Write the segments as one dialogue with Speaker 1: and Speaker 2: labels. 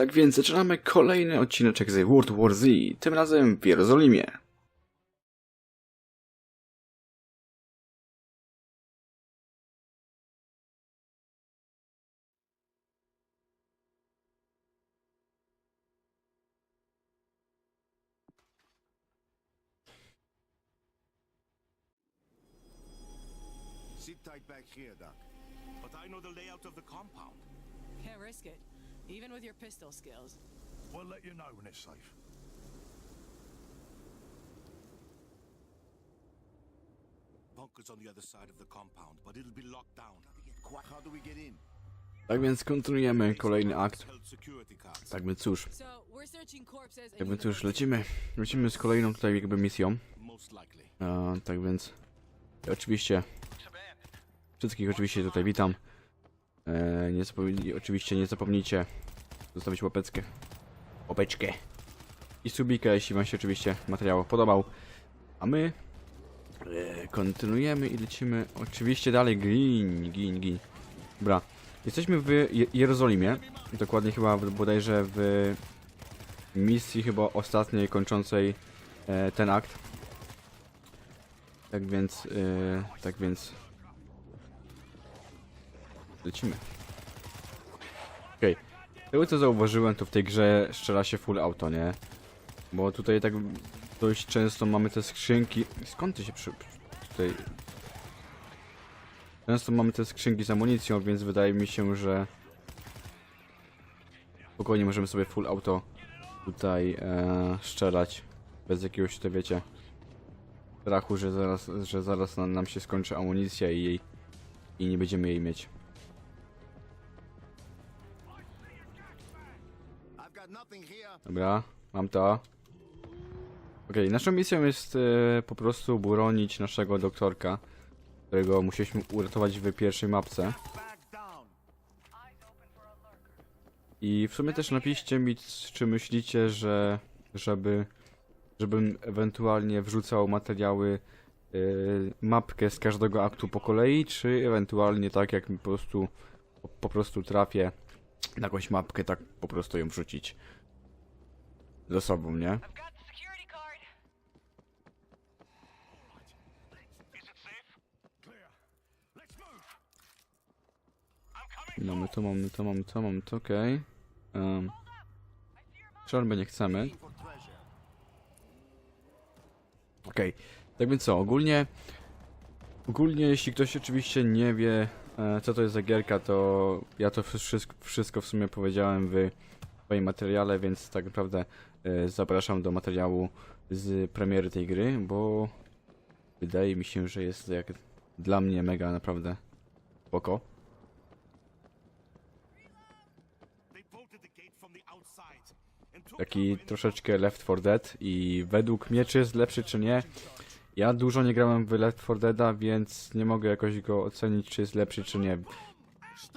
Speaker 1: Tak więc zaczynamy kolejny odcineczek z World War Z, tym razem w Jerozolimie.
Speaker 2: Sit tight back here, Doc.
Speaker 3: But I know the layout of the compound.
Speaker 4: Can't risk it, even with your pistol skills.
Speaker 3: We'll let you know when it's safe. Bunker's on the other side of the compound, but it'll be locked down.
Speaker 2: How do we get in?
Speaker 1: Tak więc kontynuujemy kolejny akt. Tak więc cóż, tak więc cóż, lecimy. Lecimy z kolejną tutaj jakby misją. E, tak więc i oczywiście wszystkich oczywiście tutaj witam. E, nie oczywiście nie zapomnijcie zostawić łapeczkę. Łapeczkę. I subika, jeśli wam się oczywiście materiał podobał. A my e, kontynuujemy i lecimy oczywiście dalej. Gin, gin, gin. Dobra. Jesteśmy w Je Jerozolimie. Dokładnie chyba w- bodajże w misji chyba ostatniej kończącej e, ten akt. Tak więc, yy, tak więc lecimy. Okej, tego co zauważyłem to w tej grze strzela się full auto, nie? Bo tutaj tak dość często mamy te skrzynki, skąd ty się przy... tutaj... Często mamy te skrzynki z amunicją, więc wydaje mi się, że spokojnie możemy sobie full auto tutaj e, strzelać bez jakiegoś, to wiecie, strachu, że zaraz, że zaraz nam się skończy amunicja i jej i nie będziemy jej mieć. Dobra, mam to. Okej, naszą misją jest e, po prostu bronić naszego doktorka, którego musieliśmy uratować w pierwszej mapce. I w sumie też napiszcie mi, czy myślicie, że żeby żebym ewentualnie wrzucał materiały yy, mapkę z każdego aktu po kolei, czy ewentualnie tak jak mi po prostu po, po prostu trafię na jakąś mapkę, tak po prostu ją wrzucić ze sobą, nie? Mamy to, mamy to, mamy to, mamy to, okej. Um, Strzelby nie chcemy. Okej, tak więc co, ogólnie ogólnie jeśli ktoś oczywiście nie wie e, co to jest za gierka, to ja to wszystko, wszystko w sumie powiedziałem w swoim materiale, więc tak naprawdę e, zapraszam do materiału z premiery tej gry, bo wydaje mi się, że jest jak dla mnie mega naprawdę spoko. Taki troszeczkę Left 4 Dead i według mnie czy jest lepszy czy nie, Ja dużo nie grałem w Left 4 Deada, więc nie mogę jakoś go ocenić, czy jest lepszy, czy nie.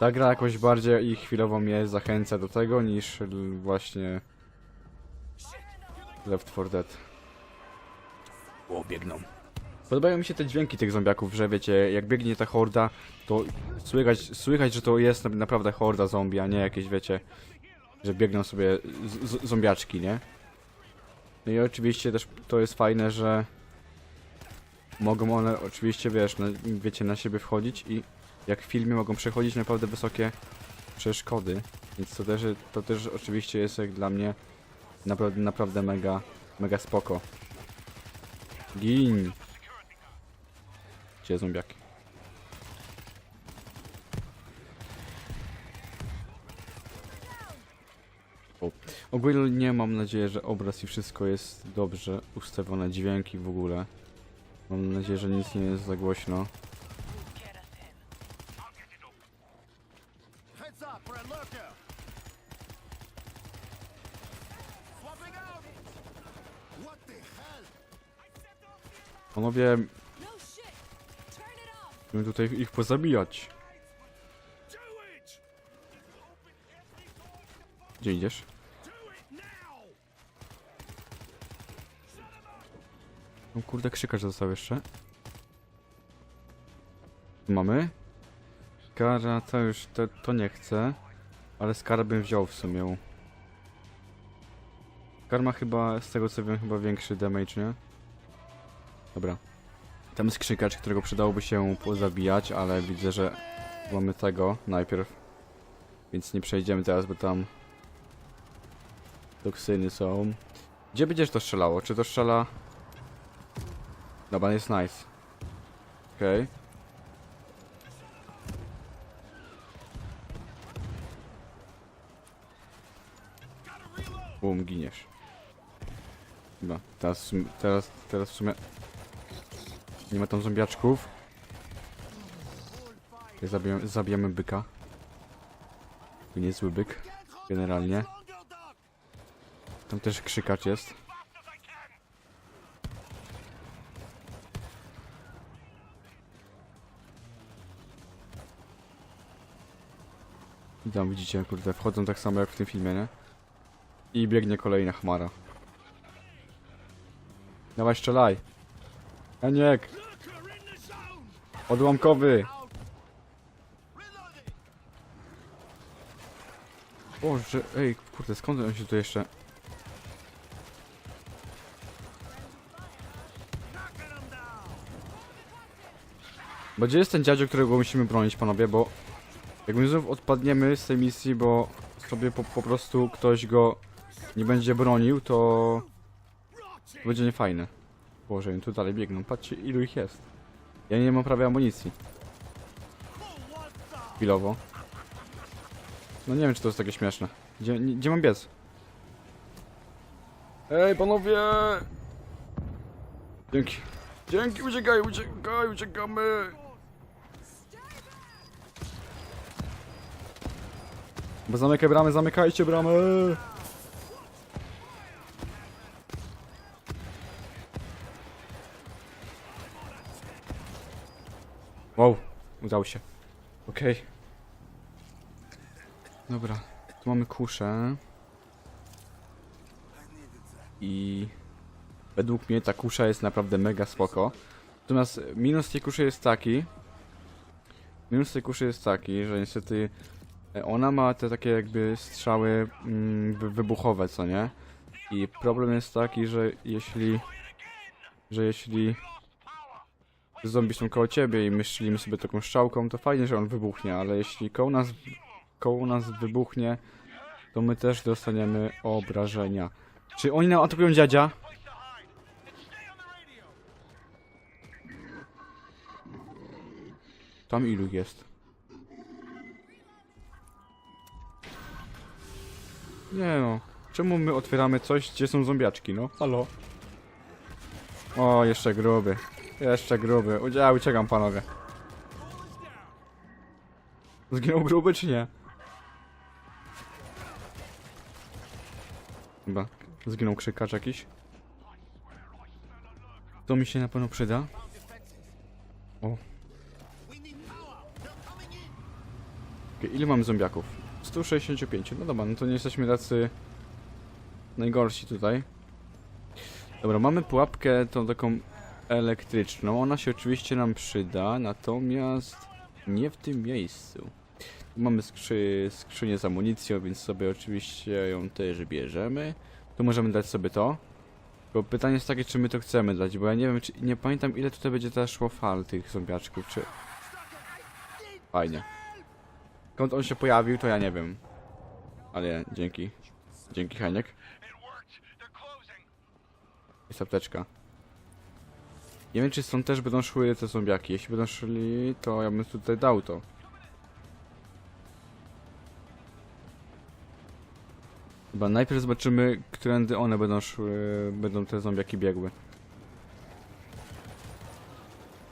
Speaker 1: Ta gra jakoś bardziej i chwilowo mnie zachęca do tego, niż właśnie Left 4 Dead. O, biegną. Podobają mi się te dźwięki tych zombiaków, że wiecie, jak biegnie ta horda, to słychać, słychać że to jest na- naprawdę horda zombie, a nie jakieś, wiecie, że biegną sobie zombiaczki, nie? No i oczywiście też to jest fajne, że mogą one oczywiście, wiesz, na, wiecie, na siebie wchodzić i jak w filmie mogą przechodzić naprawdę wysokie przeszkody, więc to też, to też oczywiście jest jak dla mnie naprawdę, naprawdę mega, mega spoko. Gin! Gdzie zombiaki? O. Ogólnie mam nadzieję, że obraz i wszystko jest dobrze ustawione, dźwięki w ogóle. Mam nadzieję, że nic nie jest za głośno. Panowie,
Speaker 4: No
Speaker 1: musimy tutaj ich pozabijać. Gdzie idziesz? No kurde, krzykarz został jeszcze. Mamy. Skara to już, to, nie chcę. Ale skara bym wziął w sumie. Karma chyba, z tego co wiem, chyba większy damage, nie? Dobra. Tam jest krzykacz, którego przydałoby się pozabijać, ale widzę, że mamy tego najpierw. Więc nie przejdziemy teraz, bo tam toksyny są. Gdzie będziesz to strzelało? Czy to strzela... Dobra, jest nice. Okej. Bum, giniesz. Chyba. Teraz, teraz, teraz w sumie... Nie ma tam zombiaczków. Okay, zabijemy, zabijemy byka. To niezły byk. Generalnie. Tam też krzykacz jest. I tam widzicie, kurde, wchodzą tak samo jak w tym filmie, nie? I biegnie kolejna chmara. Dawaj, strzelaj. Eniek! Odłamkowy! Boże, ej, kurde, skąd on się tu jeszcze... Bo gdzie jest ten dziadzio, którego musimy bronić, panowie, bo... Jak my znów odpadniemy z tej misji, bo sobie po, po prostu ktoś go nie będzie bronił, to... to będzie niefajne. Boże, tu dalej biegną. Patrzcie, ilu ich jest. Ja nie mam prawie amunicji. Chwilowo. No nie wiem, czy to jest takie śmieszne. Gdzie, nie- gdzie mam biec? Ej, panowie! Dzięki. Dzięki, uciekaj, uciekaj, uciekamy! Bo zamykaj bramy, zamykajcie bramy! Wow, udało się. Okej. Dobra, tu mamy kuszę. I według mnie ta kusza jest naprawdę mega spoko. Natomiast minus tej kuszy jest taki. Minus tej kuszy jest taki, że niestety e, ona ma te takie jakby strzały mm, wy- wybuchowe, co nie? I problem jest taki, że jeśli że jeśli zombie są koło ciebie i my strzelimy sobie taką strzałką, to fajnie, że on wybuchnie, ale jeśli koło nas, koło nas wybuchnie, to my też dostaniemy obrażenia. Czy oni nam atakują dziadzia? Tam ilu jest? Nie no. Czemu my otwieramy coś, gdzie są zombiaczki, no? Halo? O, jeszcze gruby. Jeszcze gruby. Udział, uciekam panowie. Zginął gruby czy nie? Chyba. Zginął krzykacz jakiś. To mi się na pewno przyda. O. Okay, ile mamy zombiaków? 165. No dobra, no to nie jesteśmy tacy najgorsi tutaj. Dobra, mamy pułapkę tą taką elektryczną. Ona się oczywiście nam przyda, natomiast nie w tym miejscu. Tu mamy skrzy skrzynię z amunicją, więc sobie oczywiście ją też bierzemy. Tu możemy dać sobie to. Tylko pytanie jest takie, czy my to chcemy dać, bo ja nie wiem, czy, nie pamiętam ile tutaj będzie teraz szło fal tych zombiaczków, czy... Fajnie. Skąd on się pojawił, to ja nie wiem. Ale dzięki. Dzięki, Heniek. Jest apteczka. Nie wiem, czy stąd też będą szły te zombiaki. Jeśli będą szli, to ja bym tutaj dał to. Chyba najpierw zobaczymy, którędy one będą szły, będą te zombiaki biegły.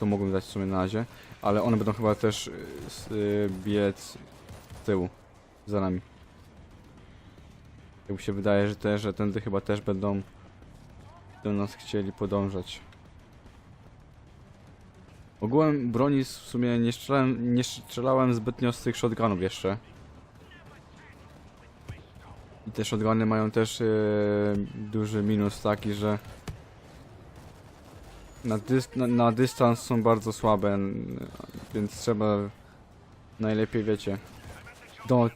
Speaker 1: To mogłem dać w sumie na razie, ale one będą chyba też y, s- y, biec z tyłu, za nami. Tak mi się wydaje, że te, że tędy chyba też będą do nas chcieli podążać. Ogółem broni w sumie nie strzelałem, nie strzelałem zbytnio z tych shotgunów jeszcze. I te shotguny mają też e, duży minus taki, że na, dys na, na dystans są bardzo słabe, więc trzeba najlepiej wiecie. Do,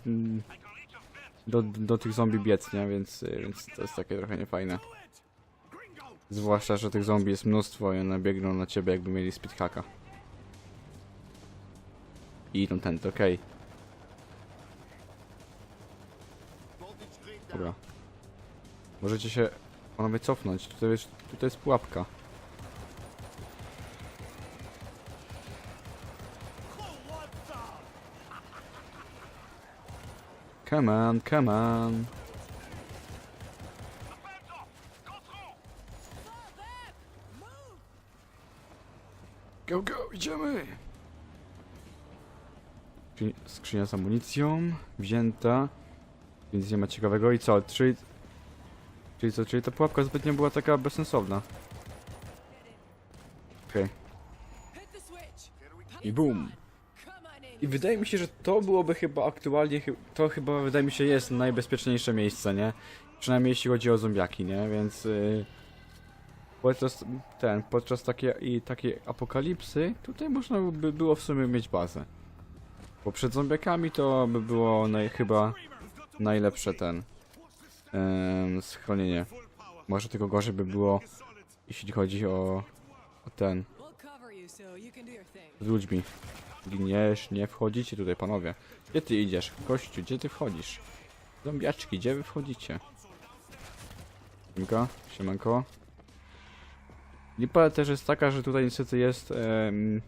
Speaker 1: do, do tych zombie biec, nie? Więc, y, więc to jest takie trochę niefajne. Zwłaszcza, że tych zombie jest mnóstwo i one biegną na ciebie jakby mieli speedhacka. I idą ten, okej.
Speaker 2: Down.
Speaker 1: Dobra. Możecie się panowie cofnąć. Tutaj jest, tutaj jest pułapka. Come on, come on. Go, go, idziemy! Skrzyni- Skrzynia z amunicją, wzięta. Więc nie ma ciekawego i co? Czyli... Czyli co? Czyli ta pułapka zbytnio była taka bezsensowna. Okej. I boom. I wydaje mi się, że to byłoby chyba aktualnie, chy- to chyba wydaje mi się jest najbezpieczniejsze miejsce, nie? Przynajmniej jeśli chodzi o zombiaki, nie? Więc yy, podczas ten, podczas takiej i takiej apokalipsy tutaj można by było w sumie mieć bazę. Bo przed zombiakami to by było naj, chyba najlepsze ten schronienie. Może tylko gorzej by było, jeśli chodzi o, o ten, z ludźmi. Giniesz, nie wchodzicie tutaj, panowie. Gdzie ty idziesz? Gościu, gdzie ty wchodzisz? Zombiaczki, gdzie wy wchodzicie? Siemka, siemanko. Lipa też jest taka, że tutaj niestety jest um,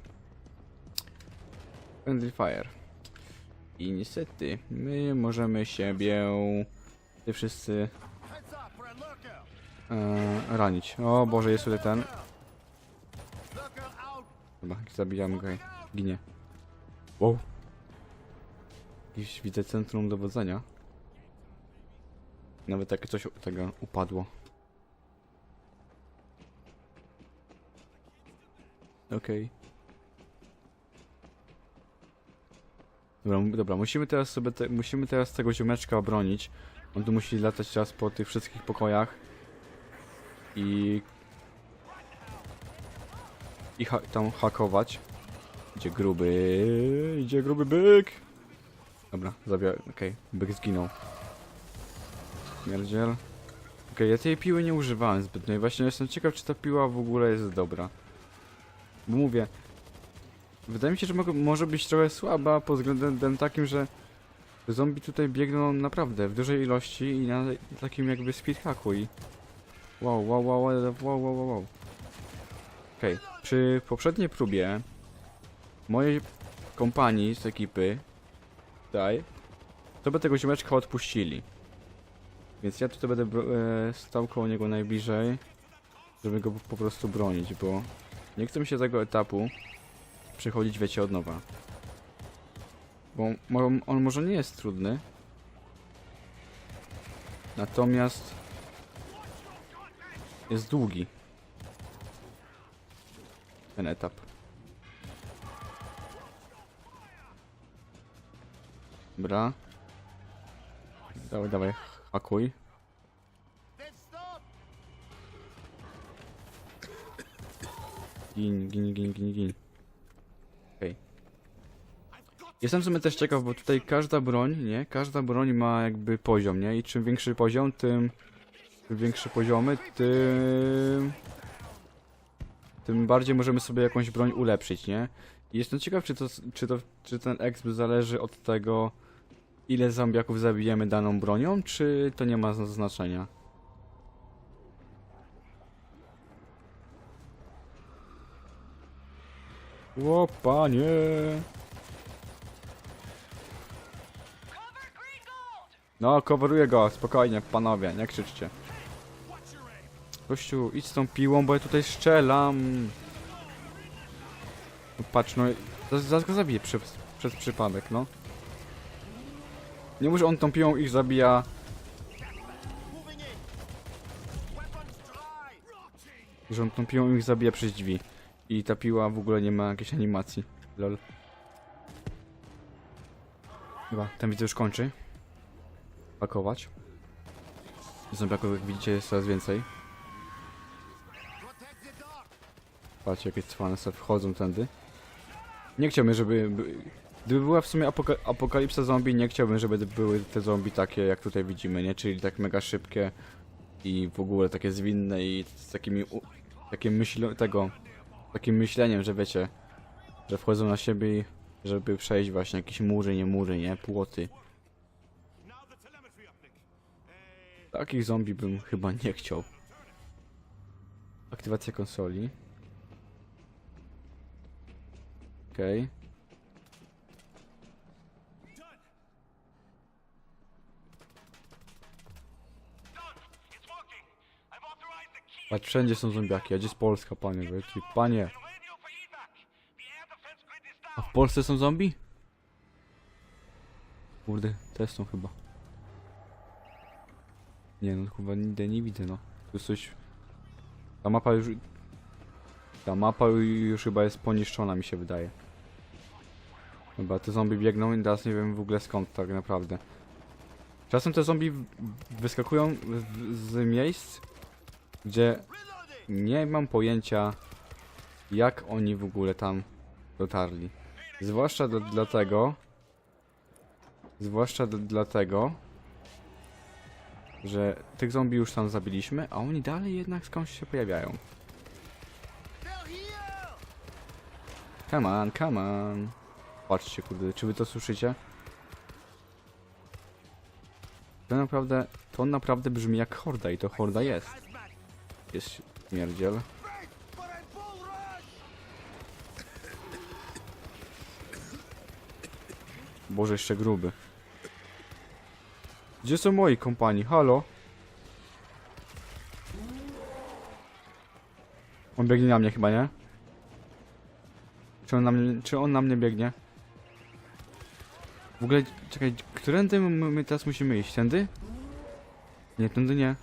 Speaker 1: Friendly Fire. I niestety, my możemy siebie ty wszyscy e, ranić. O Boże, jest tutaj ten. Chyba, zabijamy go. Ginie. Wow. Widzę centrum dowodzenia. Nawet takie coś tego upadło. Okej. Dobra, dobra, musimy teraz sobie te, musimy teraz tego ziomeczka obronić. On tu musi latać teraz po tych wszystkich pokojach. I... I ha tam hakować. Idzie gruby, idzie gruby byk. Dobra, zabiorę, okej, byk zginął. Mierdziel. Okej, ja tej piły nie używałem zbytnio i właśnie jestem ciekaw, czy ta piła w ogóle jest dobra. Bo mówię, wydaje mi się, że mogę, może być trochę słaba pod względem takim, że zombie tutaj biegną naprawdę w dużej ilości i na takim jakby speedhacku i... Wow, wow, wow, wow, wow, wow, wow. Okej, przy poprzedniej próbie mojej kompanii z ekipy tutaj, to by tego ziomeczka odpuścili. Więc ja tutaj będę e, stał koło niego najbliżej, żeby go po prostu bronić, bo nie chcę mi się tego etapu przechodzić, wiecie, od nowa. Bo on może nie jest trudny, natomiast jest długi ten etap. Dobra. Dawaj, dawaj, hakuj. Gin, gin, gin, gin, gin. Okej. Jestem w sumie też ciekaw, bo tutaj każda broń, nie? Każda broń ma jakby poziom, nie? I czym większy poziom, tym... Tym większe poziomy, tym... Tym bardziej możemy sobie jakąś broń ulepszyć, nie? I jestem ciekaw, czy to, czy to, czy ten exp zależy od tego, ile zombiaków zabijemy daną bronią, czy to nie ma zna- znaczenia? O panie! No, coveruję go, spokojnie, panowie, nie krzyczcie. Gościu, idź z tą piłą, bo ja tutaj strzelam. No, patrz, no, zaraz, go zabiję przez, przez przypadek, no. Nie że on tą piłą ich zabija. Że on tą piłą ich zabija przez drzwi. I ta piła w ogóle nie ma jakiejś animacji. Lol. Chyba, ten widzę już kończy. Pakować. Zombiaków, jak widzicie, jest coraz więcej. Patrzcie, jakie cwane sobie wchodzą tędy. Nie chciałbym, żeby... by- Gdyby była w sumie apoka apokalipsa zombie, nie chciałbym, żeby były te zombie takie, jak tutaj widzimy, nie? Czyli tak mega szybkie i w ogóle takie zwinne i z takimi, u- takim myśl tego, takim myśleniem, że wiecie, że wchodzą na siebie i żeby przejść właśnie jakieś mury, nie mury, nie? Płoty. Takich zombie bym chyba nie chciał. Aktywacja konsoli. Okej.
Speaker 3: done.
Speaker 1: Patrz, wszędzie są zombiaki, a gdzie jest Polska, panie, wielki, panie. A w Polsce są zombie? Kurde, też są chyba. Nie no, chyba nigdy nie widzę, no. Tu coś... Ta mapa już... Ta mapa już chyba jest poniszczona, mi się wydaje. Chyba te zombie biegną i teraz nie wiem w ogóle skąd tak naprawdę. Czasem te zombie wyskakują z miejsc, gdzie nie mam pojęcia, jak oni w ogóle tam dotarli. Zwłaszcza do, dlatego, zwłaszcza do, dlatego, że tych zombie już tam zabiliśmy, a oni dalej jednak skądś się pojawiają. Come on, come on. Patrzcie, kurde, czy wy to słyszycie? To naprawdę, to naprawdę brzmi jak horda i to horda jest. Jest śmierdziel. Boże, jeszcze gruby. Gdzie są moi kompani? Halo? On biegnie na mnie chyba, nie? Czy on na mnie, czy on na mnie biegnie? W ogóle, czekaj, którędy my, my teraz musimy iść? Tędy? Nie, tędy nie.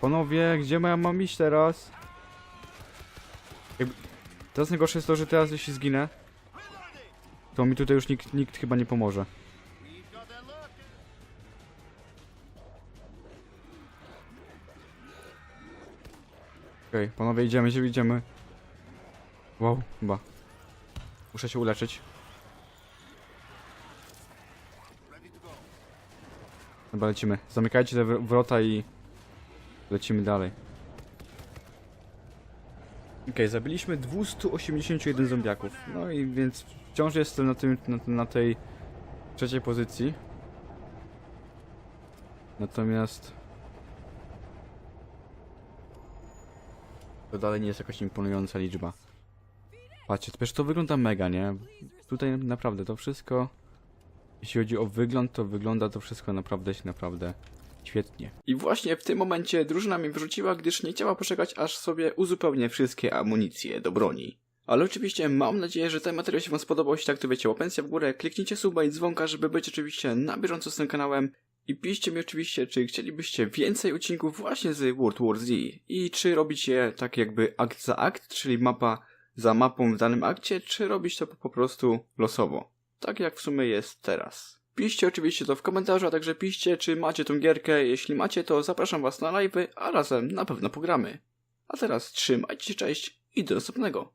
Speaker 1: Panowie, gdzie ja mam iść teraz? Jakby... Teraz najgorsze jest to, że teraz jeśli zginę, to mi tutaj już nikt, nikt chyba nie pomoże. Okej, panowie, idziemy, idziemy, idziemy. Wow, chyba. Muszę się uleczyć. Dobra, lecimy. Zamykajcie te wr- wrota i lecimy dalej. Okej, zabiliśmy 281 zombiaków. No i więc wciąż jestem na, tym, na, na tej trzeciej pozycji. Natomiast... To dalej nie jest jakaś imponująca liczba. Patrzcie, przecież to wygląda mega, nie? Tutaj naprawdę to wszystko... Jeśli chodzi o wygląd, to wygląda to wszystko naprawdę, naprawdę świetnie. I właśnie w tym momencie drużyna mnie wyrzuciła, gdyż nie chciała poczekać, aż sobie uzupełnię wszystkie amunicje do broni. Ale oczywiście mam nadzieję, że ten materiał się wam spodobał. Jeśli tak, to wiecie, łapencja w górę, kliknijcie suba i dzwonka, żeby być oczywiście na bieżąco z tym kanałem. I piszcie mi oczywiście, czy chcielibyście więcej odcinków właśnie z World War Z i czy robić je tak jakby akt za akt, czyli mapa za mapą w danym akcie, czy robić to po prostu losowo. Tak jak w sumie jest teraz. Piszcie oczywiście to w komentarzu, a także piszcie, czy macie tą gierkę. Jeśli macie, to zapraszam was na live'y, a razem na pewno pogramy. A teraz trzymajcie się, cześć i do następnego.